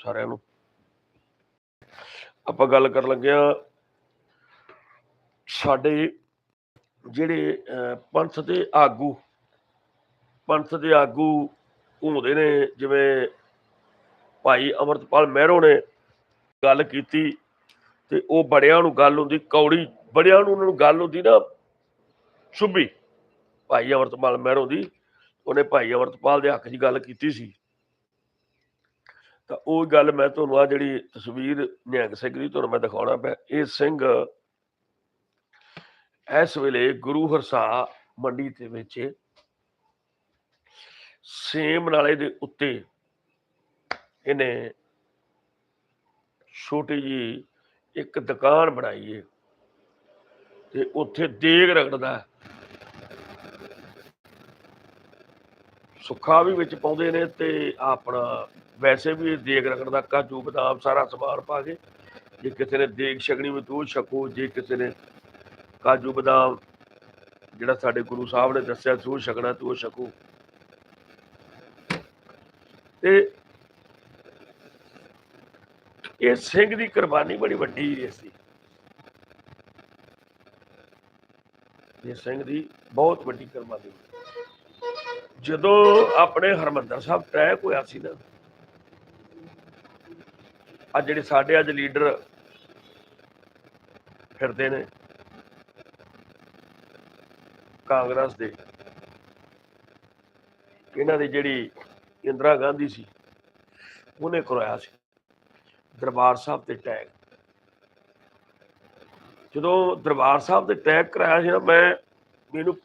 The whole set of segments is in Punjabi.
ਸਾਰਿਆਂ ਨੂੰ। ਆਪਾਂ ਗੱਲ ਕਰਨ ਲੱਗੇ ਆ ਸਾਡੇ ਜਿਹੜੇ ਪੰਥ ਦੇ ਆਗੂ, ਪੰਥ ਦੇ ਆਗੂ ਹੁੰਦੇ ਨੇ, ਜਿਵੇਂ ਭਾਈ ਅਮਰਤਪਾਲ ਮਹਿਰੋ ਨੇ ਗੱਲ ਕੀਤੀ ਤੇ ਉਹ ਬੜਿਆਂ ਨੂੰ ਗੱਲ ਹੁੰਦੀ, ਕੌੜੀ ਬੜਿਆਂ ਨੂੰ ਉਹਨਾਂ ਨੂੰ ਗੱਲ ਹੁੰਦੀ ਨਾ, ਸੁਭੀ, ਭਾਈ ਅਮਰਤਪਾਲ ਮਹਿਰੋ ਦੀ। ਉਹਨੇ ਭਾਈ ਅਮਰਤਪਾਲ ਦੇ ਹੱਕ 'ਚ ਗੱਲ ਕੀਤੀ ਸੀ। ਤਾਂ ਉਹ ਗੱਲ ਮੈਂ ਤੁਹਾਨੂੰ ਆ ਜਿਹੜੀ ਤਸਵੀਰ ਨਿਹੰਗ ਸਿੰਘ ਦੀ ਤੁਹਾਨੂੰ ਮੈਂ ਦਿਖਾਉਣਾ ਪਿਆ, ਇਹ ਸਿੰਘ ਇਸ ਵੇਲੇ ਗੁਰੂ ਹਰਸਾ ਮੰਡੀ ਦੇ ਵਿੱਚ ਸੇਮ ਨਾਲੇ ਦੇ ਉੱਤੇ ਇਹਨੇ ਛੋਟੀ ਜੀ ਇੱਕ ਦੁਕਾਨ ਬਣਾਈ ਏ ਤੇ ਉੱਥੇ ਦੇਗ ਰਗੜਦਾ। ਸੁੱਖਾ ਵੀ ਵਿੱਚ ਪਾਉਂਦੇ ਨੇ ਤੇ ਆਪਣਾ ਵੈਸੇ ਵੀ ਇਹ ਦੇਗ ਰਗੜਦਾ ਕਾਜੂ ਬਦਾਮ ਸਾਰਾ ਸਮਾਨ ਪਾ ਕੇ, ਜੇ ਕਿਸੇ ਨੇ ਦੇਗ ਛਕਣੀ ਵੀ ਤੂੰ ਛਕੋ, ਜੇ ਕਿਸੇ ਨੇ ਕਾਜੂ ਬਦਾਮ ਜਿਹੜਾ ਸਾਡੇ ਗੁਰੂ ਸਾਹਿਬ ਨੇ ਦੱਸਿਆ ਤੂੰ ਛਕਣਾ ਤੂੰ ਛਕੋ। ਤੇ ਇਹ ਸਿੰਘ ਦੀ ਕੁਰਬਾਨੀ ਬੜੀ ਵੱਡੀ ਹੈ ਸੀ ਇਹ ਸਿੰਘ ਦੀ ਬਹੁਤ ਵੱਡੀ ਕੁਰਬਾਨੀ। ਜਦੋਂ ਆਪਣੇ ਹਰਮੰਦਰ ਸਾਹਿਬ ਤੈਅ ਹੋਇਆ ਸੀ ਨਾ ਆ ਜਿਹੜੇ ਸਾਡੇ ਅੱਜ ਲੀਡਰ ਫਿਰਦੇ ਨੇ ਕਾਂਗਰਸ ਦੇ, ਇਹਨਾਂ ਦੀ ਜਿਹੜੀ ਇੰਦਰਾ ਗਾਂਧੀ ਸੀ, ਉਹਨੇ ਕਰਵਾਇਆ ਸੀ ਦਰਬਾਰ ਸਾਹਿਬ ਤੇ ਟੈਗ। ਜਦੋਂ ਦਰਬਾਰ ਸਾਹਿਬ ਤੇ ਟੈਗ ਕਰਾਇਆ ਸੀ ਨਾ, ਮੈਂ, ਮੈਨੂੰ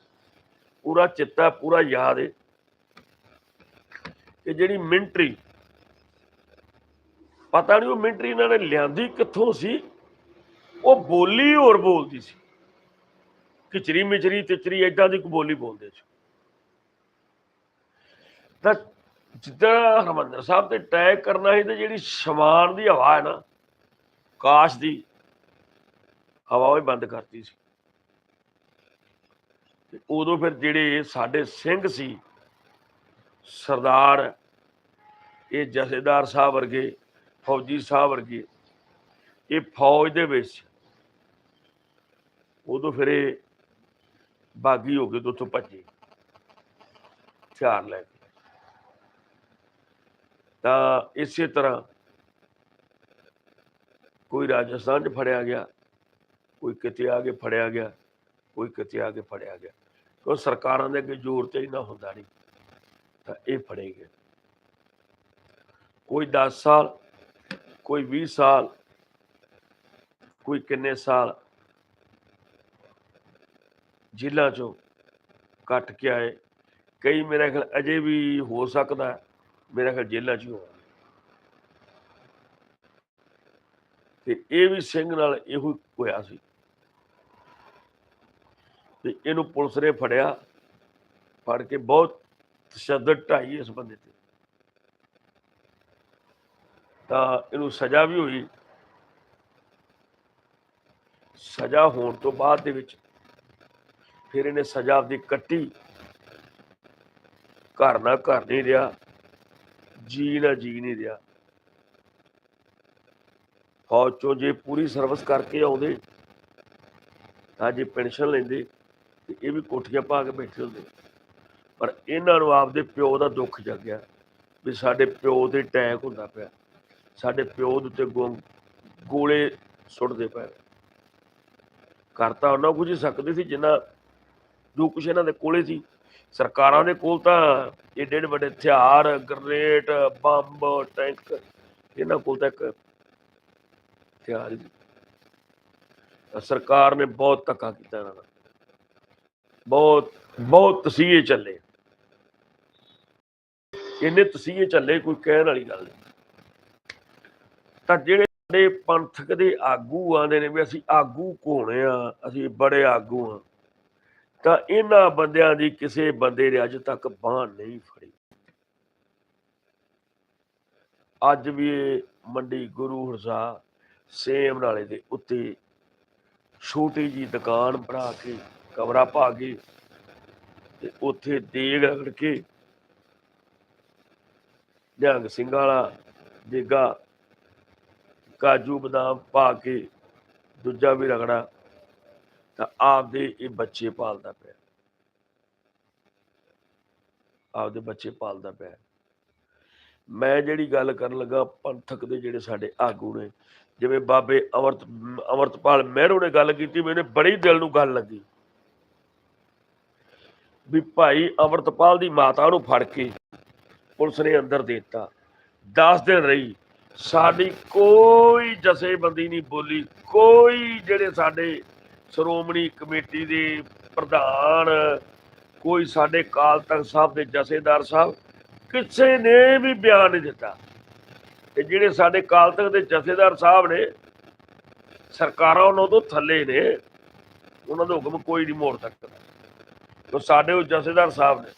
ਪੂਰਾ ਚਿੱਤਾ, ਪੂਰਾ ਯਾਦ ਹੈ ਕਿ ਜਿਹੜੀ ਮਿੰਟਰੀ ਪਤਾ ਨਹੀਂ ਉਹ ਮਿੰਟਰੀ ਇਹਨਾਂ ਨੇ ਲਿਆਂਦੀ ਕਿੱਥੋਂ ਸੀ। ਉਹ ਬੋਲੀ ਹੋਰ ਬੋਲਦੀ ਸੀ। ਕਿਚਰੀ ਮਿਚਰੀ ਤਿਚਰੀ ਏਦਾਂ ਦੀ ਕੋ ਬੋਲੀ ਬੋਲਦੇ ਸੀ। ਤਾਂ ਜਿੱਦਾਂ ਹਰਮੰਦਰ ਸਾਹਿਬ ਤੇ ਟੈਗ ਕਰਨਾ ਸੀ ਤੇ ਜਿਹੜੀ ਸ਼ਮਾਨ ਦੀ ਹਵਾ ਹੈ ਨਾ, ਕਾਸ਼ ਦੀ, ਹਵਾ ਉਹ ਬੰਦ ਕਰਤੀ ਸੀ। ਤੇ ਉਦੋਂ ਫਿਰ ਜਿਹੜੇ ਸਾਡੇ ਸਿੰਘ ਸੀ, ਸਰਦਾਰ, ਇਹ ਜਥੇਦਾਰ ਸਾਹਿਬ ਵਰਗੇ ਫੌਜੀ ਸਾਹਿਬ ਵਰਗੇ। ਇਹ ਫੌਜ ਦੇ ਵਿੱਚ ਉਦੋਂ ਫਿਰ ਇਹ ਬਾਗੀ ਹੋ ਕੇ ਉੱਥੋਂ ਭੱਜੇ। ਹਥਿਆਰ ਲੈ ਕੇ। ਤਾਂ ਇਸੇ ਤਰ੍ਹਾਂ ਕੋਈ ਰਾਜਸਥਾਨ 'ਚ ਫੜਿਆ ਗਿਆ, ਕੋਈ ਕਿਤੇ ਆ ਕੇ ਫੜਿਆ ਗਿਆ, ਕੋਈ ਕਿਤੇ ਆ ਕੇ ਫੜਿਆ ਗਿਆ। ਕਿਉਂ ਸਰਕਾਰਾਂ ਦੇ ਅੱਗੇ ਜ਼ੋਰ ਤੇ ਇੰਨਾ ਹੁੰਦਾ ਨਹੀਂ, ਤਾਂ ਇਹ ਫੜੇ ਗਏ। ਕੋਈ 10 ਸਾਲ ਕੋਈ 20 ਸਾਲ, ਕੋਈ ਕਿੰਨੇ ਸਾਲ ਜੇਲ੍ਹਾਂ ਚੋਂ ਕੱਟ ਕੇ ਆਏ। ਕਈ ਮੇਰਾ ਖਿਆਲ ਅਜੇ ਵੀ ਹੋ ਸਕਦਾ ਮੇਰਾ ਖਿਆਲ ਜੇਲ੍ਹਾਂ 'ਚ ਹੀ ਹੋਣਗੇ। ਤੇ ਇਹ ਵੀ ਸਿੰਘ ਨਾਲ ਇਹੋ ਹੋਇਆ ਸੀ। ਤੇ ਇਹਨੂੰ ਪੁਲਿਸ ਨੇ ਫੜਿਆ, ਫੜ ਕੇ ਬਹੁਤ ਤਸ਼ੱਦਦ ਢਾਈ ਇਸ ਬੰਦੇ ਤੇ। ਤਾਂ ਇਹਨੂੰ ਸਜ਼ਾ ਵੀ ਹੋਈ। ਸਜ਼ਾ ਹੋਣ ਤੋਂ ਬਾਅਦ ਦੇ ਵਿੱਚ ਫਿਰ ਇਹਨੇ ਸਜ਼ਾ ਆਪਦੀ ਕੱਟੀ। ਘਰ ਨਾ ਘਰ ਨਹੀਂ ਰਿਹਾ। ਜੀ ਨਾ ਜੀ ਨਹੀਂ ਰਿਹਾ। ਫੌਜ ਚੋਂ ਜੇ ਪੂਰੀ ਸਰਵਿਸ ਕਰਕੇ ਆਉਂਦੇ, ਤਾਂ ਜੇ ਪੈਨਸ਼ਨ ਲੈਂਦੇ, ਤੇ ਇਹ ਵੀ ਕੋਠੀਆਂ ਪਾ ਕੇ ਬੈਠੇ ਹੁੰਦੇ। ਪਰ ਇਹਨਾਂ ਨੂੰ ਆਪਦੇ ਪਿਓ ਦਾ ਦੁੱਖ ਜਗਿਆ ਵੀ ਸਾਡੇ ਪਿਓ ਤੇ ਟੈਕ ਹੁੰਦਾ ਪਿਆ। ਸਾਡੇ ਪਿਓ ਦੇ ਉੱਤੇ ਗੋ- ਗੋਲੇ ਸੁੱਟਦੇ ਪਏ। ਕਰਤਾ ਉਹਨਾਂ ਕੁਝ ਹੀ ਸਕਦੇ ਸੀ, ਜਿੰਨਾ ਜੋ ਕੁਛ ਇਹਨਾਂ ਦੇ ਕੋਲੇ ਸੀ। ਸਰਕਾਰਾਂ ਦੇ ਕੋਲ ਤਾਂ ਏਡੇ ਏਡੇ ਵੱਡੇ ਹਥਿਆਰ, ਗ੍ਰਨੇਡ, ਬੰਬ, ਟੈਂਕ, ਇਹਨਾਂ ਕੋਲ ਤਾਂ ਇੱਕ ਹਥਿਆਰ ਹੀ ਸਰਕਾਰ ਨੇ ਬਹੁਤ ਧੱਕਾ ਕੀਤਾ ਇਹਨਾਂ ਦਾ। ਬਹੁਤ ਬਹੁਤ ਤਸੀਹੇ ਚੱਲੇ। ਇੰਨੇ ਤਸੀਹੇ ਚੱਲੇ, ਕੋਈ ਕਹਿਣ ਵਾਲੀ ਗੱਲ ਨਹੀਂ। ਤਾਂ ਜਿਹੜੇ ਸਾਡੇ ਪੰਥਕ ਦੇ ਆਗੂ ਆਂਦੇ ਨੇ ਵੀ ਅਸੀਂ ਆਗੂ ਕੋਣੇ ਆ, ਅਸੀਂ ਬੜੇ ਆਗੂ ਆ, ਤਾਂ ਇਹਨਾਂ ਬੰਦਿਆਂ ਦੀ ਕਿਸੇ ਬੰਦੇ ਨੇ ਅੱਜ ਤੱਕ ਬਾਹ ਨਹੀਂ ਫੜੀ। ਅੱਜ ਵੀ ਇਹ ਮੰਡੀ ਗੁਰੂ ਹਰਸਾ ਸੇਮ ਨਾਲੇ ਦੇ ਉੱਤੇ ਛੋਟੀ ਜੀ ਦੁਕਾਨ ਬਣਾ ਕੇ ਕਮਰਾ ਪਾ ਕੇ ਤੇ ਉੱਥੇ ਦੇਗ ਰਗੜ ਕੇ ਨਿਹੰਗ ਸਿੰਘ ਵਾਲਾ ਦੇਗਾ ਕਾਜੂ ਬਦਾਮ ਪਾ ਕੇ ਦੂਜਾ ਵੀ ਰਗੜਾ ਤਾਂ ਆਪਦੇ ਇਹ ਬੱਚੇ ਪਾਲਦਾ ਪਿਆ। ਆਪਦੇ ਬੱਚੇ ਪਾਲਦਾ ਪਿਆ। ਮੈਂ ਜਿਹੜੀ ਗੱਲ ਕਰਨ ਲੱਗਾ, ਪੰਥਕ ਦੇ ਜਿਹੜੇ ਸਾਡੇ ਆਗੂ ਨੇ, ਜਿਵੇਂ ਬਾਬੇ ਅਮਰਤ ਅਮਰਤਪਾਲ ਮਹਿਰੋ ਨੇ ਗੱਲ ਕੀਤੀ ਮੈਨੂੰ ਬੜੀ ਦਿਲ ਨੂੰ ਗੱਲ ਲੱਗੀ। ਵੀ ਭਾਈ ਅਮਰਤਪਾਲ ਦੀ ਮਾਤਾ ਨੂੰ ਫੜ ਕੇ ਪੁਲਿਸ ਨੇ ਅੰਦਰ ਦੇ ਦਿੱਤਾ। 10 ਦਿਨ ਰਹੀ। ਸਾਡੀ ਕੋਈ ਜਥੇਬੰਦੀ ਨਹੀਂ ਬੋਲੀ। ਕੋਈ ਜਿਹੜੇ ਸਾਡੇ ਸ਼੍ਰੋਮਣੀ ਕਮੇਟੀ ਦੇ ਪ੍ਰਧਾਨ, ਕੋਈ ਸਾਡੇ ਕਾਲ ਤਖਤ ਸਾਹਿਬ ਦੇ ਜਥੇਦਾਰ ਸਾਹਿਬ, ਕਿਸੇ ਨੇ ਵੀ ਬਿਆਨ ਨਹੀਂ ਦਿੱਤਾ। ਤੇ ਜਿਹੜੇ ਸਾਡੇ ਕਾਲ ਤਖਤ ਦੇ ਜਥੇਦਾਰ ਸਾਹਿਬ ਨੇ, ਸਰਕਾਰਾਂ ਉਹਨਾਂ ਤੋਂ ਥੱਲੇ ਨੇ, ਉਹਨਾਂ ਦਾ ਹੁਕਮ ਕੋਈ ਨਹੀਂ ਮੋੜ ਸਕਦਾ। ਤੋ ਸਾਡੇ ਉਹ ਜਥੇਦਾਰ ਸਾਹਿਬ ਨੇ,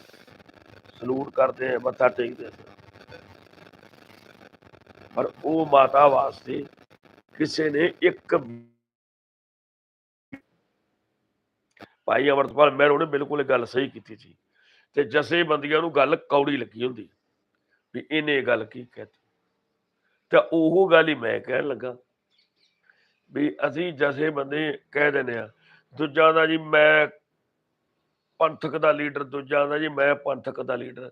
ਸਲੂਟ ਕਰਦੇ ਆ, ਮੱਥਾ ਟੇਕਦੇ ਆ। ਪਰ ਉਹ ਮਾਤਾ ਵਾਸਤੇ ਕਿਸੇ ਨੇ ਇੱਕ ਭਾਈ ਅਮਰਤਪਾਲ ਮਹਿਰੋ ਨੇ ਬਿਲਕੁਲ ਇਹ ਗੱਲ ਸਹੀ ਕੀਤੀ ਸੀ। ਤੇ ਜਸੇ ਜਥੇਬੰਦੀਆਂ ਨੂੰ ਗੱਲ ਕੌੜੀ ਲੱਗੀ ਹੁੰਦੀ ਵੀ ਇਹਨੇ ਇਹ ਗੱਲ ਕੀ ਕਹਿਤੀ ਤਾਂ ਉਹ ਗੱਲ ਹੀ ਮੈਂ ਕਹਿਣ ਲੱਗਾ ਵੀ ਅਸੀਂ ਜਸੇ ਬੰਦੇ ਕਹਿ ਦਿੰਦੇ ਆ ਦੂਜਾ ਦਾ ਜੀ ਮੈਂ ਪੰਥਕ ਦਾ ਲੀਡਰ, ਦੂਜਾ ਦਾ ਜੀ ਮੈਂ ਪੰਥਕ ਦਾ ਲੀਡਰ।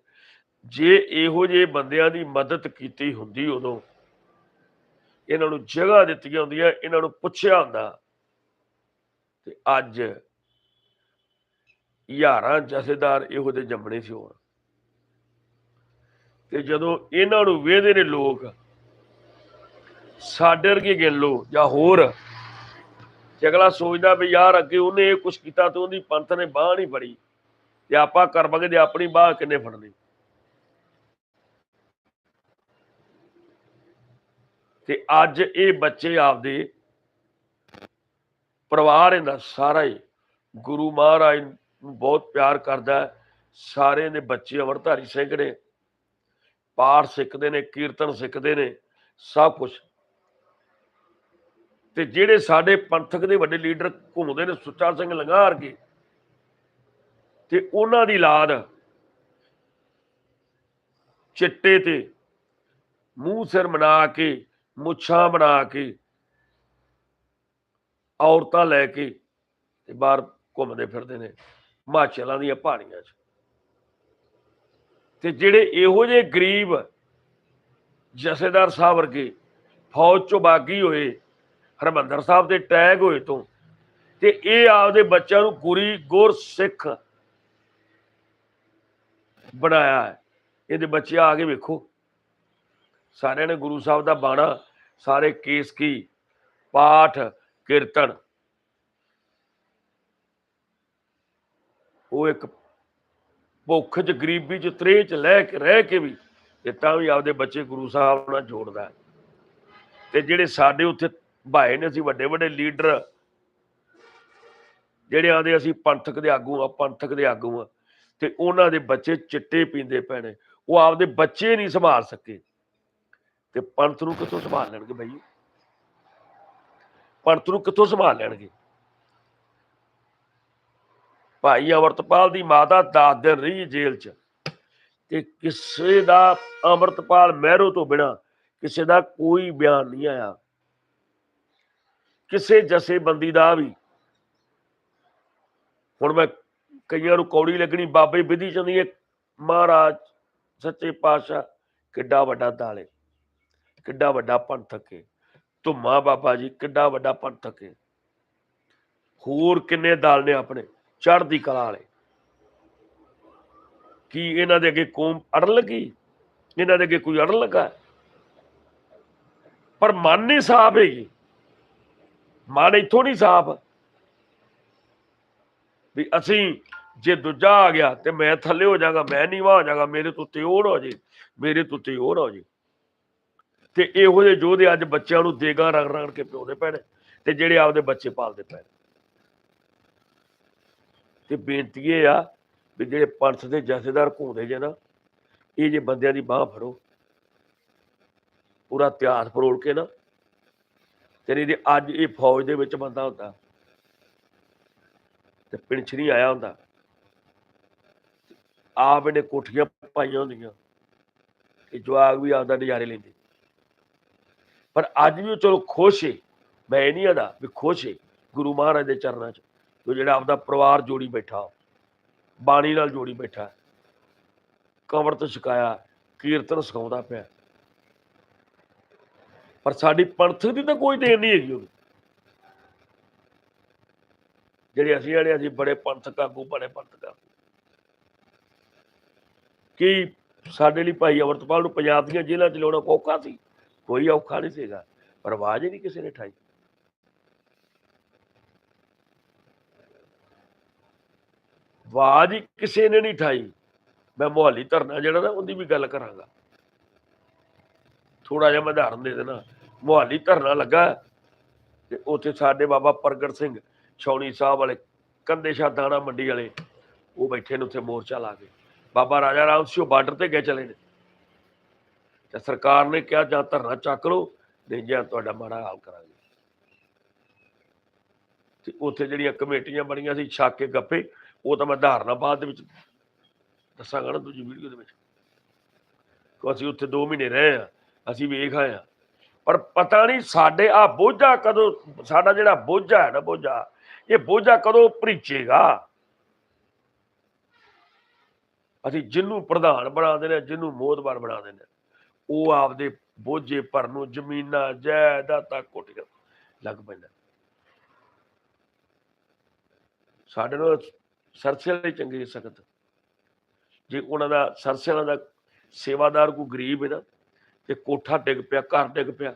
ਜੇ ਇਹੋ ਜਿਹੇ ਬੰਦਿਆਂ ਦੀ ਮਦਦ ਕੀਤੀ ਹੁੰਦੀ ਉਦੋਂ ਇਹਨਾਂ ਨੂੰ ਜਗ੍ਹਾ ਦਿੱਤੀਆਂ ਹੁੰਦੀਆਂ, ਇਹਨਾਂ ਨੂੰ ਪੁੱਛਿਆ ਹੁੰਦਾ। ਤੇ ਅੱਜ ਯਾਰਾਂ ਜਥੇਦਾਰ ਇਹੋ ਜਿਹੇ ਜੰਮਣੇ ਸੀ ਹੋਣ। ਤੇ ਜਦੋਂ ਇਹਨਾਂ ਨੂੰ ਵੇਖਦੇ ਨੇ ਲੋਕ, ਸਾਡੇ ਵਰਗੇ ਗਿਣ ਲੋ ਜਾਂ ਹੋਰ, ਤੇ ਅਗਲਾ ਸੋਚਦਾ ਵੀ ਯਾਰ ਅੱਗੇ ਉਹਨੇ ਇਹ ਕੁਛ ਕੀਤਾ ਤੇ ਉਹਦੀ ਪੰਥ ਨੇ ਬਾਹ ਨਹੀਂ ਫੜੀ। ਤੇ ਆਪਾਂ ਕਰਵਾਂਗੇ ਤੇ ਆਪਣੀ ਬਾਹ ਕਿੰਨੇ ਫੜਨੀ? ਤੇ ਅੱਜ ਇਹ ਬੱਚੇ ਆਪਦੇ ਪਰਿਵਾਰ ਇਹਦਾ ਸਾਰਾ ਹੀ ਗੁਰੂ ਮਹਾਰਾਜ ਨੂੰ ਬਹੁਤ ਪਿਆਰ ਕਰਦਾ ਹੈ। ਸਾਰੇ ਦੇ ਬੱਚੇ ਅਮਰਧਾਰੀ ਸਿੰਘ ਨੇ, ਪਾਠ ਸਿੱਖਦੇ ਨੇ, ਕੀਰਤਨ ਸਿੱਖਦੇ ਨੇ, ਸਭ ਕੁਝ ਤੇ ਜਿਹੜੇ ਸਾਡੇ ਪੰਥਕ ਦੇ ਵੱਡੇ ਲੀਡਰ ਘੁੰਮਦੇ ਨੇ ਸੁੱਚਾ ਸਿੰਘ ਲੰਗਾਰ ਕੇ, ਤੇ ਉਹਨਾਂ ਦੀ ਲਾਦ ਚਿੱਟੇ ਤੇ ਮੂੰਹ ਸਿਰ ਮਨਾ ਕੇ ਮੁੱਛਾਂ ਬਣਾ ਕੇ, ਔਰਤਾਂ ਲੈ ਕੇ ਤੇ ਬਾਹਰ ਘੁੰਮਦੇ ਫਿਰਦੇ ਨੇ ਹਿਮਾਚਲਾਂ ਦੀਆਂ ਪਹਾੜੀਆਂ 'ਚ। ਤੇ ਜਿਹੜੇ ਇਹੋ ਜਿਹੇ ਗਰੀਬ ਜਥੇਦਾਰ ਸਾਹਿਬ ਵਰਗੇ ਫੌਜ ਚੋਂ ਬਾਗੀ ਹੋਏ, ਹਰਮੰਦਰ ਸਾਹਿਬ ਦੇ ਟੈਗ ਹੋਏ ਤੋਂ, ਤੇ ਇਹ ਆਪਦੇ ਬੱਚਿਆਂ ਨੂੰ ਗੁਰੀ ਗੁਰ ਸਿੱਖ ਬਣਾਇਆ ਹੈ। ਇਹਦੇ ਬੱਚੇ ਆ ਕੇ ਵੇਖੋ। ਸਾਰਿਆਂ ਨੇ ਗੁਰੂ ਸਾਹਿਬ ਦਾ ਬਾਣਾ, ਸਾਰੇ ਕੇਸ ਕੀ, ਪਾਠ, ਕੀਰਤਨ। ਉਹ ਇੱਕ ਭੁੱਖ ਚ, ਗਰੀਬੀ ਚ, ਤ੍ਰੇਹ ਚ, ਲੈ ਕੇ, ਰਹਿ ਕੇ ਵੀ ਤੇ ਤਾਂ ਵੀ ਆਪਦੇ ਬੱਚੇ ਗੁਰੂ ਸਾਹਿਬ ਨਾਲ ਜੋੜਦਾ ਹੈ। ਤੇ ਜਿਹੜੇ ਸਾਡੇ ਉੱਥੇ ਭਾਏ ਨੇ, ਅਸੀਂ ਵੱਡੇ ਵੱਡੇ ਲੀਡਰ, ਜਿਹੜੇ ਆਂਦੇ ਅਸੀਂ ਪੰਥਕ ਦੇ ਆਗੂ ਆ ਪੰਥਕ ਦੇ ਆਗੂ ਆ ਤੇ ਉਹਨਾਂ ਦੇ ਬੱਚੇ ਚਿੱਟੇ ਪੀਂਦੇ ਪੈਣੇ ਉਹ ਆਪਦੇ ਬੱਚੇ ਨਹੀਂ ਸੰਭਾਲ ਸਕੇ। ਤੇ ਪੰਥ ਨੂੰ ਕਿੱਥੋਂ ਸੰਭਾਲ ਲੈਣਗੇ ਬਾਈ ਪੰਥ ਨੂੰ ਕਿੱਥੋਂ ਸੰਭਾਲ ਲੈਣਗੇ? ਭਾਈ ਅਮਰਤਪਾਲ ਦੀ ਮਾਤਾ 10 ਦਿਨ ਰਹੀ ਜੇਲ੍ਹ 'ਚ ਤੇ ਕਿਸੇ ਦਾ ਅਮਰਤਪਾਲ ਮਹਿਰੋ ਤੋਂ ਬਿਨਾ ਕਿਸੇ ਦਾ ਕੋਈ ਬਿਆਨ ਨਹੀਂ ਆਇਆ। ਕਿਸੇ ਜਸੇਬੰਦੀ ਦਾ ਵੀ। ਹੁਣ ਮੈਂ ਕਈਆਂ ਨੂੰ ਕੌੜੀ ਲੱਗਣੀ, ਬਾਬੇ ਵਿਧੀ ਚੰਦੀ ਮਹਾਰਾਜ, ਸੱਚੇ ਪਾਤਸ਼ਾਹ ਕਿੱਡਾ ਵੱਡਾ ਦਾਲੇ ਕਿੱਡਾ ਵੱਡਾ ਪੰਥਕ ਹੈ ਧੁੰਮਾ ਬਾਬਾ ਜੀ, ਕਿੱਡਾ ਵੱਡਾ ਪੰਥਕ ਹੈ ਹੋਰ ਕਿੰਨੇ ਦਲ ਨੇ ਆਪਣੇ, ਚੜ੍ਹਦੀ ਕਲਾ ਵਾਲੇ। ਕੀ ਇਹਨਾਂ ਦੇ ਅੱਗੇ ਕੌਮ ਅੜਨ ਲੱਗੀ ਇਹਨਾਂ ਦੇ ਅੱਗੇ ਕੋਈ ਅੜਨ ਲੱਗਾ ਪਰ ਮਨ ਨਹੀਂ ਸਾਫ਼ ਹੈਗੀ। ਮਨ ਇੱਥੋਂ ਨਹੀਂ ਸਾਫ਼। ਵੀ ਅਸੀਂ ਜੇ ਦੂਜਾ ਆ ਗਿਆ ਤੇ ਮੈਂ ਥੱਲੇ ਹੋ ਜਾਗਾ, ਮੈਂ ਨੀਵਾ ਹੋ ਜਾਗਾ, ਮੇਰੇ ਤੋਂ ਤੇ ਹੋਰ ਹੋ ਜੇ, ਮੇਰੇ ਤੋਂ ਤੇ ਹੋਰ ਹੋ ਜੇ। ਤੇ ਇਹੋ ਜਿਹੇ ਯੋਧੇ ਅੱਜ ਬੱਚਿਆਂ ਨੂੰ ਦੇਗਾ ਰੰਗ ਰੰਗ ਕੇ ਪਿਉਦੇ ਪੈਣੇ ਤੇ ਜਿਹੜੇ ਆਪਦੇ ਬੱਚੇ ਪਾਲਦੇ ਪੈਣੇ ਤੇ ਬੇਨਤੀ ਇਹ ਆ ਵੀ ਜਿਹੜੇ ਪੰਥ ਦੇ ਜਥੇਦਾਰ ਘੁੰਮਦੇ ਜੇ ਨਾ, ਇਹ ਜੇ ਬੰਦਿਆਂ ਦੀ ਬਾਹ ਫੜੋ, ਪੂਰਾ ਇਤਿਹਾਸ ਫਰੋਲ ਕੇ ਨਾ, ਤੇ ਨਹੀਂ ਤੇ ਅੱਜ ਇਹ ਫੌਜ ਦੇ ਵਿੱਚ ਬੰਦਾ ਹੁੰਦਾ, ਤੇ ਨਹੀਂ ਆਇਆ ਹੁੰਦਾ। ਆਪ ਇਹਨੇ ਕੋਠੀਆਂ ਪਾਈਆਂ ਹੁੰਦੀਆਂ ਕਿ ਜਵਾਗ ਵੀ ਆਪਦਾ ਨਜ਼ਾਰੇ ਲੈਂਦੇ। ਪਰ ਅੱਜ ਵੀ ਉਹ ਚਲੋ ਖੁਸ਼ ਏ। ਮੈਂ ਇਹ ਨਹੀਂ ਆਦਾ ਵੀ ਖੁਸ਼ ਏ ਗੁਰੂ ਮਹਾਰਾਜ ਦੇ ਚਰਨਾਂ 'ਚ ਉਹ ਜਿਹੜਾ ਆਪਦਾ ਪਰਿਵਾਰ ਜੋੜੀ ਬੈਠਾ, ਬਾਣੀ ਨਾਲ ਜੋੜੀ ਬੈਠਾ ਕਵਰਤ ਤੋਂ ਛਕਾਇਆ, ਕੀਰਤਨ ਸਿਖਾਉਂਦਾ ਪਿਆ। ਪਰ ਸਾਡੀ ਪੰਥਕ ਦੀ ਤਾਂ ਕੋਈ ਦੇਣ ਨਹੀਂ ਹੈਗੀ ਉਹਨੂੰ ਜਿਹੜੇ ਅਸੀਂ ਜਿਹੜੇ ਅਸੀਂ ਬੜੇ ਪੰਥਕ ਆਗੂ, ਬੜੇ ਪੰਥਕ ਆਗੂ। ਕੀ ਸਾਡੇ ਲਈ ਭਾਈ ਅਮਰਤਪਾਲ ਨੂੰ ਪੰਜਾਬ ਦੀਆਂ ਜੇਲ੍ਹਾਂ ਚ ਲਾਉਣਾ ਔਖਾ ਸੀ? ਕੋਈ ਔਖਾ ਨਹੀਂ ਸੀਗਾ, ਪਰ ਆਵਾਜ਼ ਹੀ ਨਹੀਂ ਕਿਸੇ ਨੇ ਠਾਈ ਆਵਾਜ਼ ਕਿਸੇ ਨੇ ਨਹੀਂ ਠਾਈ ਮੈਂ ਮੁਹਾਲੀ ਧਰਨਾ ਜਿਹੜਾ ਨਾ, ਉਹਦੀ ਵੀ ਗੱਲ ਕਰਾਂਗਾ। ਥੋੜਾ ਜਿਹਾ ਮੈਂ ਉਦਾਹਰਨ ਦੇ ਦੇਣਾ। ਮੁਹਾਲੀ ਧਰਨਾ ਲੱਗਾ ਤੇ ਉੱਥੇ ਸਾਡੇ ਬਾਬਾ ਪ੍ਰਗਟ ਸਿੰਘ ਛੌਣੀ ਸਾਹਿਬ ਵਾਲੇ ਕੰਦੇ ਸ਼ਾਹ ਦਾਣਾ ਮੰਡੀ ਵਾਲੇ, ਉਹ ਬੈਠੇ ਨੇ ਉੱਥੇ ਮੋਰਚਾ ਲਾ ਕੇ। ਬਾਬਾ ਰਾਜਾ ਰਾਮ ਸਿੰਘ ਬਾਰਡਰ ਤੇ ਗਏ ਚਲੇ ਨੇ। ਤੇ ਸਰਕਾਰ ਨੇ ਕਿਹਾ ਜਾਂ ਧਰਨਾ ਚੱਕ ਲਓ ਨਹੀਂ ਜਾਂ ਤੁਹਾਡਾ ਮਾੜਾ ਹਾਲ ਕਰਾਂਗੇ। ਤੇ ਉੱਥੇ ਜਿਹੜੀਆਂ ਕਮੇਟੀਆਂ ਬਣੀਆਂ ਸੀ ਛਾਕੇ ਗੱਪੇ ਉਹ ਤਾਂ ਮੈਂ ਧਾਰਨਾਬਾਦ ਦੇ ਵਿੱਚ ਦੱਸਾਂਗਾ ਨਾ ਦੂਜੀ ਵੀਡੀਓ ਦੇ ਵਿੱਚ। ਕਿ ਅਸੀਂ ਉੱਥੇ 2 ਮਹੀਨੇ ਰਹੇ ਆ ਅਸੀਂ ਵੇਖ ਆਏ ਆ ਪਰ ਪਤਾ ਨਹੀਂ ਸਾਡੇ ਆ ਬੋਝਾ ਕਦੋਂ ਸਾਡਾ ਜਿਹੜਾ ਬੋਝਾ ਹੈ ਨਾ ਬੋਝਾ ਇਹ ਬੋਝਾ ਕਦੋਂ ਭਰੀਚੇਗਾ? ਅਸੀਂ ਜਿਹਨੂੰ ਪ੍ਰਧਾਨ ਬਣਾ ਦਿੰਦੇ ਹਾਂ ਜਿਹਨੂੰ ਮੋਦਵਾਰ ਬਣਾ ਦਿੰਦੇ ਹਾਂ, ਉਹ ਆਪਦੇ ਬੋਝੇ ਭਰਨ ਨੂੰ ਜ਼ਮੀਨਾਂ, ਜਾਇਦਾਦਾਂ ਕੋਟੀਆਂ ਲੱਗ ਪੈਂਦਾ। ਸਾਡੇ ਨਾਲ ਸਰਸੇ ਵਾਲੇ ਚੰਗੇ ਸਖਤ ਜੇ ਉਹਨਾਂ ਦਾ ਸਰਸੇ ਵਾਲਾ ਦਾ ਸੇਵਾਦਾਰ ਕੋਈ ਗਰੀਬ ਹੈ ਨਾ, ਤੇ ਕੋਠਾ ਡਿੱਗ ਪਿਆ, ਘਰ ਡਿੱਗ ਪਿਆ,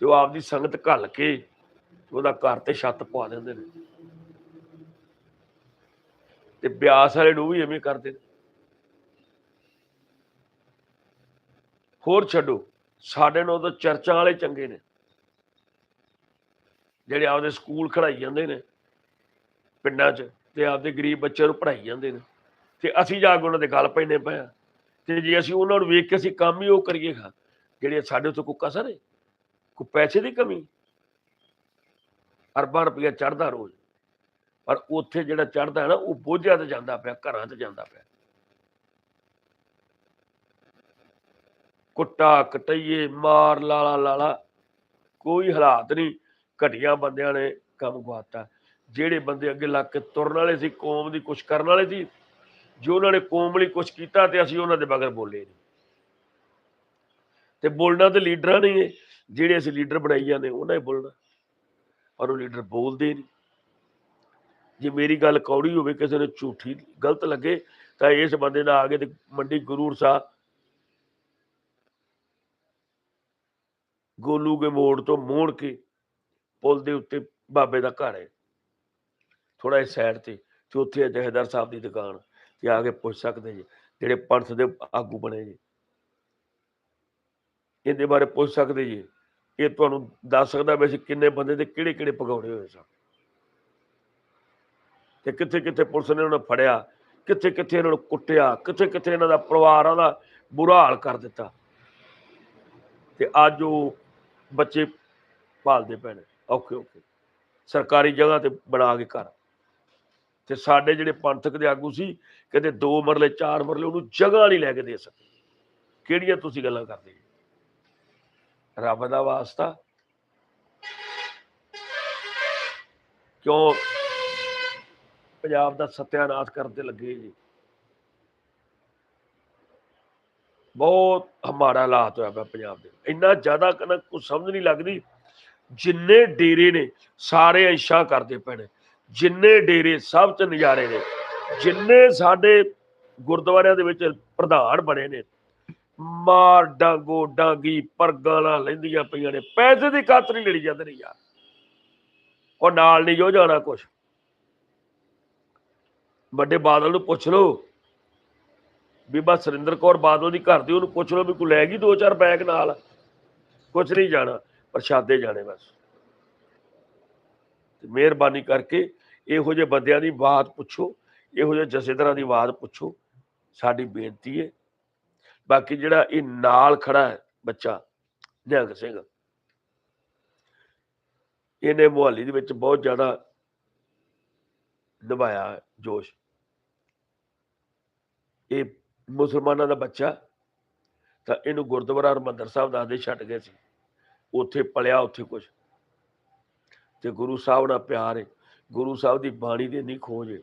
ਤੇ ਉਹ ਆਪਦੀ ਸੰਗਤ ਘੱਲ ਕੇ ਉਹਦਾ ਘਰ ਤੇ ਛੱਤ ਪਵਾ ਦਿੰਦੇ ਨੇ। ਤੇ ਬਿਆਸ ਵਾਲੇ ਨੂੰ ਵੀ ਐਵੇਂ ਕਰਦੇ ਨੇ। ਹੋਰ ਛੱਡੋ। ਸਾਡੇ ਨਾਲ ਤਾਂ ਚਰਚਾਂ ਵਾਲੇ ਚੰਗੇ ਨੇ। ਜਿਹੜੇ ਆਪਦੇ ਸਕੂਲ ਖੜਾਈ ਜਾਂਦੇ ਨੇ, ਪਿੰਡਾਂ 'ਚ ਤੇ ਆਪਦੇ ਗਰੀਬ ਬੱਚਿਆਂ ਨੂੰ ਪੜ੍ਹਾਈ ਜਾਂਦੇ ਨੇ। ਤੇ ਅਸੀਂ ਜਾ ਕੇ ਉਹਨਾਂ ਦੇ ਗੱਲ ਪੈਣੇ ਪਿਆ ਤੇ ਜੇ ਅਸੀਂ ਉਹਨਾਂ ਨੂੰ ਵੇਖ ਕੇ ਅਸੀਂ ਕੰਮ ਹੀ ਉਹ ਕਰੀਏ ਖਾ ਜਿਹੜੇ ਸਾਡੇ ਤੋਂ ਕੋਈ ਕਸਰ ਹੈ, ਕੋਈ ਪੈਸੇ ਦੀ ਕਮੀ? ਅਰਬਾਂ ਰੁਪਇਆ ਚੜਦਾ ਰੋਜ਼। ਪਰ ਉੱਥੇ ਜਿਹੜਾ ਚੜਦਾ ਹੈ ਨਾ, ਉਹ ਬੋਝਿਆ ਤੇ ਜਾਂਦਾ ਪਿਆ, ਘਰਾਂ 'ਚ ਜਾਂਦਾ ਪਿਆ। ਕੁੱਟਾ, ਕਟਈਏ, ਮਾਰ, ਲਾਲਾ ਲਾਲਾ। ਕੋਈ ਹਾਲਾਤ ਨਹੀਂ। ਘਟੀਆਂ ਬੰਦਿਆਂ ਨੇ ਕੰਮ ਗਵਾਤਾ ਜਿਹੜੇ ਬੰਦੇ ਅੱਗੇ ਲੱਗ ਕੇ ਤੁਰਨ ਵਾਲੇ ਸੀ, ਕੌਮ ਦੀ ਕੁਛ ਕਰਨ ਵਾਲੇ ਸੀ, ਜੋ ਉਹਨਾਂ ਨੇ ਕੌਮ ਲਈ ਕੁਛ ਕੀਤਾ ਤੇ ਅਸੀਂ ਉਹਨਾਂ ਦੇ ਬਗਰ ਬੋਲੇ ਨਹੀਂ। ਤੇ ਬੋਲਣਾ ਤੇ ਲੀਡਰਾਂ ਨਹੀਂ ਹੈ। ਜਿਹੜੇ ਅਸੀਂ ਲੀਡਰ ਬਣਾਈ ਜਾਂਦੇ, ਉਹਨਾਂ ਹੀ ਬੋਲਣਾ। ਪਰ ਉਹ ਲੀਡਰ ਬੋਲਦੇ ਨਹੀਂ। ਜੇ ਮੇਰੀ ਗੱਲ ਕੌੜੀ ਹੋਵੇ, ਕਿਸੇ ਨੂੰ ਝੂਠੀ ਗਲਤ ਲੱਗੇ, ਤਾਂ ਇਸ ਬੰਦੇ ਦਾ ਆ ਕੇ ਤੇ ਮੰਡੀ ਗੁਰੂਰ ਸਾਹਿਬ ਗੋਲੂ ਕੇ ਮੋੜ ਤੋਂ ਮੋੜ ਕੇ ਪੁਲ ਦੇ ਉੱਤੇ ਬਾਬੇ ਦਾ ਘਰ ਹੈ। ਥੋੜਾ ਜਿਹਾ ਸਾਈਡ ਤੇ ਤੇ ਉੱਥੇ ਹੈ ਜਹੇਦਾਰ ਸਾਹਿਬ ਦੀ ਦੁਕਾਨ ਤੇ ਆ ਕੇ ਪੁੱਛ ਸਕਦੇ ਜੀ, ਜਿਹੜੇ ਪੰਥ ਦੇ ਆਗੂ ਬਣੇ ਜੀ। ਇਹਦੇ ਬਾਰੇ ਪੁੱਛ ਸਕਦੇ ਜੀ। ਇਹ ਤੁਹਾਨੂੰ ਦੱਸ ਸਕਦਾ ਵੀ ਅਸੀਂ ਕਿੰਨੇ ਬੰਦੇ ਦੇ ਕਿਹੜੇ ਕਿਹੜੇ ਪਕੌੜੇ ਹੋਏ ਸਨ ਤੇ ਕਿੱਥੇ ਕਿੱਥੇ ਪੁਲਿਸ ਨੇ ਉਹਨਾਂ ਨੂੰ ਫੜਿਆ ਕਿੱਥੇ ਕਿੱਥੇ ਇਹਨਾਂ ਨੂੰ ਕੁੱਟਿਆ ਕਿੱਥੇ ਕਿੱਥੇ ਇਹਨਾਂ ਦਾ ਪਰਿਵਾਰਾਂ ਦਾ ਬੁਰਾ ਹਾਲ ਕਰ ਦਿੱਤਾ। ਤੇ ਅੱਜ ਉਹ ਬੱਚੇ ਪਾਲਦੇ ਪਏ ਨੇ, ਔਖੇ ਔਖੇ। ਸਰਕਾਰੀ ਜਗ੍ਹਾ ਤੇ ਬਣਾ ਕੇ ਘਰ। ਤੇ ਸਾਡੇ ਜਿਹੜੇ ਪੰਥਕ ਦੇ ਆਗੂ ਸੀ, ਕਹਿੰਦੇ ਦੋ ਮਰਲੇ, ਚਾਰ ਮਰਲੇ ਉਹਨੂੰ ਜਗ੍ਹਾ ਨਹੀਂ ਲੈ ਕੇ ਦੇ ਸਕੇ ਕਿਹੜੀਆਂ ਤੁਸੀਂ ਗੱਲਾਂ ਕਰਦੇ ਜੀ? ਰੱਬ ਦਾ ਵਾਸਤਾ। ਕਿਉਂ? ਪੰਜਾਬ ਦਾ ਸਤਿਆਨਾਸ਼ ਕਰਨ ਤੇ ਲੱਗੇ ਜੀ। ਬਹੁਤ ਹਮਾਰਾ ਹਾਲਾਤ ਹੋਇਆ ਪਿਆ ਪੰਜਾਬ ਦੇ ਇੰਨਾ ਜ਼ਿਆਦਾ ਕਨਾ ਕੁਝ ਸਮਝ ਨਹੀਂ ਲੱਗਦੀ, ਜਿੰਨੇ ਡੇਰੇ ਨੇ, ਸਾਰੇ ਅੰਸ਼ਾ ਕਰਦੇ ਪੈਣੇ ਜਿੰਨੇ ਡੇਰੇ ਸਭ ਚ ਨਜ਼ਾਰੇ ਨੇ, ਜਿੰਨੇ ਸਾਡੇ ਗੁਰਦੁਆਰਿਆਂ ਦੇ ਵਿੱਚ ਪ੍ਰਧਾਨ ਬਣੇ ਨੇ, ਮਾਰ ਡਾਂਗੋ, ਡਾਂਗੀ ਪਰਗਾਲਾਂ ਲੈਂਦੀਆਂ ਪਈਆਂ ਨੇ, ਪੈਸੇ ਦੀ ਖਾਤਰ ਹੀ ਲੜੀ ਜਾਂਦੇ ਨੇ ਯਾਰ। ਉਹ ਨਾਲ ਨਹੀਂ ਜੋ ਜਾਣਾ ਕੁਛ। ਵੱਡੇ ਬਾਦਲ ਨੂੰ ਪੁੱਛ ਲਓ। ਬੀਬਾ ਸੁਰਿੰਦਰ ਕੌਰ ਬਾਦਲ ਦੀ ਘਰ ਦੀ ਉਹਨੂੰ ਪੁੱਛ ਲਓ ਵੀ ਕੋਈ ਲੈ ਗਈ ਦੋ ਚਾਰ ਬੈਗ ਨਾਲ। ਕੁਛ ਨਹੀਂ ਜਾਣਾ, ਪ੍ਰਸ਼ਾਦੇ ਜਾਣੇ ਬਸ। ਤੇ ਮਿਹਰਬਾਨੀ ਕਰਕੇ ਇਹੋ ਜਿਹੇ ਬੰਦਿਆਂ ਦੀ ਬਾਤ ਪੁੱਛੋ, ਇਹੋ ਜਿਹੇ ਜਥੇਦਾਰਾਂ ਦੀ ਬਾਤ ਪੁੱਛੋ, ਸਾਡੀ ਬੇਨਤੀ ਹੈ। ਬਾਕੀ ਜਿਹੜਾ ਇਹ ਨਾਲ ਖੜਾ ਹੈ ਬੱਚਾ, ਨਿਹੰਗ ਸਿੰਘ, ਇਹਨੇ ਮੁਹੱਲੀ ਦੇ ਵਿੱਚ ਬਹੁਤ ਜ਼ਿਆਦਾ ਨਿਭਾਇਆ ਜੋਸ਼। ਇਹ ਮੁਸਲਮਾਨਾਂ ਦਾ ਬੱਚਾ, ਤਾਂ ਇਹਨੂੰ ਗੁਰਦੁਆਰਾ ਹਰਮੰਦਰ ਸਾਹਿਬ ਦੱਸਦੇ ਛੱਡ ਗਏ ਸੀ। ਉੱਥੇ ਪਲਿਆ ਉੱਥੇ ਕੁਝ ਤੇ ਗੁਰੂ ਸਾਹਿਬ ਨਾਲ ਪਿਆਰ ਹੈ ਗੁਰੂ ਸਾਹਿਬ ਦੀ ਬਾਣੀ ਦੀ ਨਹੀਂ ਖੋਜ ਹੈ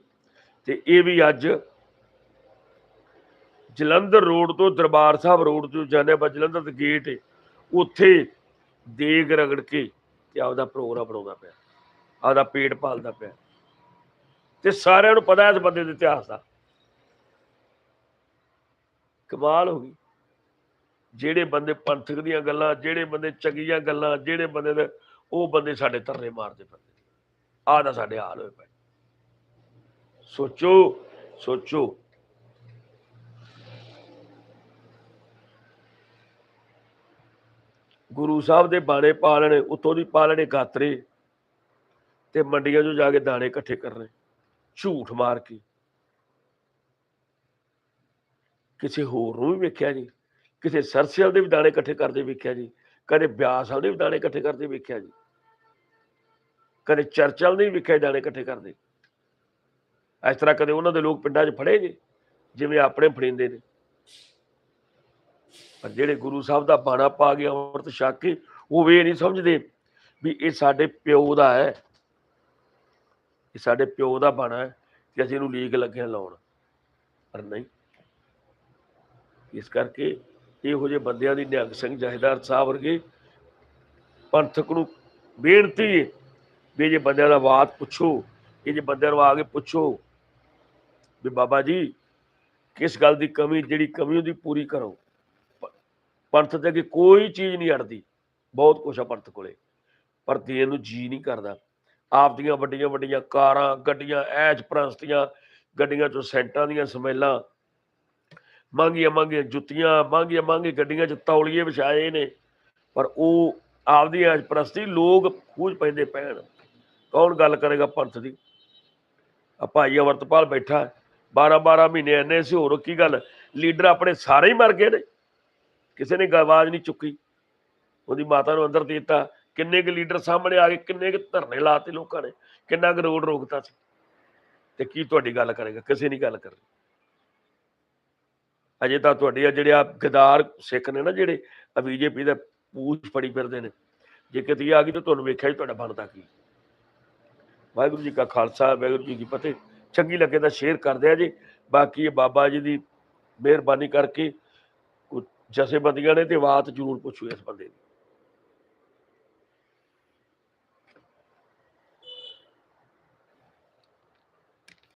ਤੇ ਇਹ ਵੀ ਅੱਜ ਜਲੰਧਰ ਰੋਡ ਤੋਂ, ਦਰਬਾਰ ਸਾਹਿਬ ਰੋਡ ਤੋਂ ਜਾਂਦੇ ਬਾ ਜਲੰਧਰ ਦੇ ਗੇਟ ਹੈ ਉੱਥੇ ਦੇਗ ਰਗੜ ਕੇ ਤੇ ਆਪਦਾ ਪ੍ਰੋਗਰਾਮ ਬਣਾਉਂਦਾ ਪਿਆ। ਆਪਦਾ ਪੇਟ ਪਾਲਦਾ ਪਿਆ। ਤੇ ਸਾਰਿਆਂ ਨੂੰ ਪਤਾ ਇਸ ਬੰਦੇ ਦੇ ਇਤਿਹਾਸ ਦਾ। ਕਮਾਲ ਹੋ ਗਈ। ਜਿਹੜੇ ਬੰਦੇ ਪੰਥਕ ਦੀਆਂ ਗੱਲਾਂ, ਜਿਹੜੇ ਬੰਦੇ ਚੰਗੀਆਂ ਗੱਲਾਂ, ਜਿਹੜੇ ਬੰਦੇ ਦੇ ਉਹ ਬੰਦੇ ਸਾਡੇ ਧਰਨੇ ਮਾਰਦੇ ਫਿਰਦੇ ਆਹ ਦਾ ਸਾਡੇ ਹਾਲ ਹੋਏ ਪਏ। ਸੋਚੋ ਸੋਚੋ। ਗੁਰੂ ਸਾਹਿਬ ਦੇ ਬਾਣੇ ਪਾਲਣੇ ਉਤੋਂ ਦੀ ਪਾਲਣੇ ਗਾਤਰੇ ਤੇ ਮੰਡੀਆਂ 'ਚੋਂ ਜਾ ਕੇ ਦਾਣੇ ਇਕੱਠੇ ਕਰਨੇ। ਝੂਠ ਮਾਰ ਕੇ। ਕਿਸੇ ਹੋਰ ਨੂੰ ਵੀ ਵੇਖਿਆ ਜੀ, ਕਿਸੇ ਸਰਸਿਅਲ ਦੇ ਵੀ ਦਾਣੇ ਇਕੱਠੇ ਕਰਦੇ ਵੇਖਿਆ ਜੀ, ਕਦੇ ਬਿਆਸ ਵਾਲੇ ਵੀ ਦਾਣੇ ਇਕੱਠੇ ਕਰਦੇ ਵੇਖਿਆ ਜੀ, ਕਦੇ ਚਰਚਲ ਦੇ ਵੀ ਵੇਖਿਆ ਦਾਣੇ ਇਕੱਠੇ ਕਰਦੇ। ਇਸ ਤਰ੍ਹਾਂ ਕਦੇ ਉਹਨਾਂ ਦੇ ਲੋਕ ਪਿੰਡਾਂ 'ਚ ਫੜੇ ਜੀ, ਜਿਵੇਂ ਆਪਣੇ ਫੜਿੰਦੇ ਨੇ। ਪਰ ਜਿਹੜੇ ਗੁਰੂ ਸਾਹਿਬ ਦਾ ਬਾਣਾ ਪਾ ਕੇ ਅੰਮ੍ਰਿਤ ਛਕ ਕੇ, ਉਹ ਵੀ ਇਹ ਨਹੀਂ ਸਮਝਦੇ ਵੀ ਇਹ ਸਾਡੇ ਪਿਓ ਦਾ ਹੈ। ਇਹ ਸਾਡੇ ਪਿਓ ਦਾ ਬਾਣਾ ਹੈ ਕਿ ਅਸੀਂ ਇਹਨੂੰ ਲੀਕ ਲੱਗੇ ਹਾਂ ਲਾਉਣ। ਪਰ ਨਹੀਂ। ਇਸ ਕਰਕੇ ਇਹੋ ਜਿਹੇ ਬੰਦਿਆਂ ਦੀ ਨਿਹੰਗ ਸਿੰਘ ਜਹੇਦਾਰ ਸਾਹਿਬ ਵਰਗੇ ਪੰਥਕ ਨੂੰ ਬੇਨਤੀ ਹੈ ਵੀ ਜੇ ਬੰਦਿਆਂ ਦਾ ਬਾਤ ਪੁੱਛੋ, ਇਹ ਜੇ ਬੰਦਿਆਂ ਨੂੰ ਆ ਕੇ ਪੁੱਛੋ ਵੀ ਬਾਬਾ ਜੀ ਕਿਸ ਗੱਲ ਦੀ ਕਮੀ, ਜਿਹੜੀ ਕਮੀ ਉਹਦੀ ਪੂਰੀ ਕਰੋ। ਪ- ਪੰਥ ਤੇ ਅੱਗੇ ਕੋਈ ਚੀਜ਼ ਨਹੀਂ ਅੜਦੀ, ਬਹੁਤ ਕੁਛ ਆ ਪੰਥ ਕੋਲੇ, ਪਰ ਦੇਣ ਨੂੰ ਜੀ ਨਹੀਂ ਕਰਦਾ। ਆਪ ਦੀਆਂ ਵੱਡੀਆਂ ਵੱਡੀਆਂ ਕਾਰਾਂ, ਗੱਡੀਆਂ ਐਜ ਪ੍ਰਸਤੀਆਂ ਗੱਡੀਆਂ ਚੋਂ ਸੈਂਟਾਂ ਦੀਆਂ ਸਮੈਲਾਂ ਮੰਗੀਆਂ ਮੰਗੀਆਂ ਜੁੱਤੀਆਂ, ਮੰਗੀਆਂ ਮੰਗੀ ਗੱਡੀਆਂ 'ਚ ਤੌਲੀਏ ਵਿਛਾਏ ਨੇ। ਪਰ ਉਹ ਆਪਦੀ ਐਜ ਪ੍ਰਸਤੀ, ਲੋਕ ਖੂਜ ਪੈਂਦੇ ਪੈਣ। ਕੌਣ ਗੱਲ ਕਰੇਗਾ ਪੰਥ ਦੀ? ਆ ਭਾਈ ਅਮਰਤਪਾਲ ਬੈਠਾ 12 12 ਮਹੀਨੇ ਐਨੇ ਸੀ ਹੋਰ ਕੀ ਗੱਲ? ਲੀਡਰ ਆਪਣੇ ਸਾਰੇ ਹੀ ਮਰ ਗਏ ਨੇ। ਕਿਸੇ ਨੇ ਆਵਾਜ਼ ਨਹੀਂ ਚੁੱਕੀ। ਉਹਦੀ ਮਾਤਾ ਨੂੰ ਅੰਦਰ ਦੇ ਦਿੱਤਾ। ਕਿੰਨੇ ਕੁ ਲੀਡਰ ਸਾਹਮਣੇ ਆ ਗਏ, ਕਿੰਨੇ ਕੁ ਧਰਨੇ ਲਾਤੇ ਲੋਕਾਂ ਨੇ। ਕਿੰਨਾ ਕੁ ਰੋਡ ਰੋਕਤਾ ਸੀ। ਤੇ ਕੀ ਤੁਹਾਡੀ ਗੱਲ ਕਰੇਗਾ? ਕਿਸੇ ਨਹੀਂ ਗੱਲ ਕਰਨੀ। ਅਜੇ ਤਾਂ ਤੁਹਾਡੇ ਆ ਜਿਹੜੇ ਆ ਗਦਾਰ ਸਿੱਖ ਨੇ ਨਾ ਜਿਹੜੇ ਆ ਬੀਜੇਪੀ ਦਾ ਪੂਛ ਫੜੀ ਫਿਰਦੇ ਨੇ। ਜੇ ਕਿਤੇ ਆ ਗਈ ਤਾਂ ਤੁਹਾਨੂੰ ਵੇਖਿਆ ਹੀ ਤੁਹਾਡਾ ਬਣਦਾ ਕੀ। ਵਾਹਿਗੁਰੂ ਜੀ ਕਾ ਖਾਲਸਾ, ਵਾਹਿਗੁਰੂ ਜੀ ਕੀ ਫਤਿਹ। ਚੰਗੀ ਲੱਗੇ ਤਾਂ ਸ਼ੇਅਰ ਕਰਦੇ ਦਿਆ ਜੀ। ਬਾਕੀ ਇਹ ਬਾਬਾ ਜੀ ਦੀ ਮਿਹਰਬਾਨੀ ਕਰਕੇ ਜਥੇਬੰਦੀਆਂ ਨੇ ਤੇ ਬਾਤ ਜ਼ਰੂਰ ਪੁੱਛੋ ਇਸ ਬੰਦੇ ਦੀ।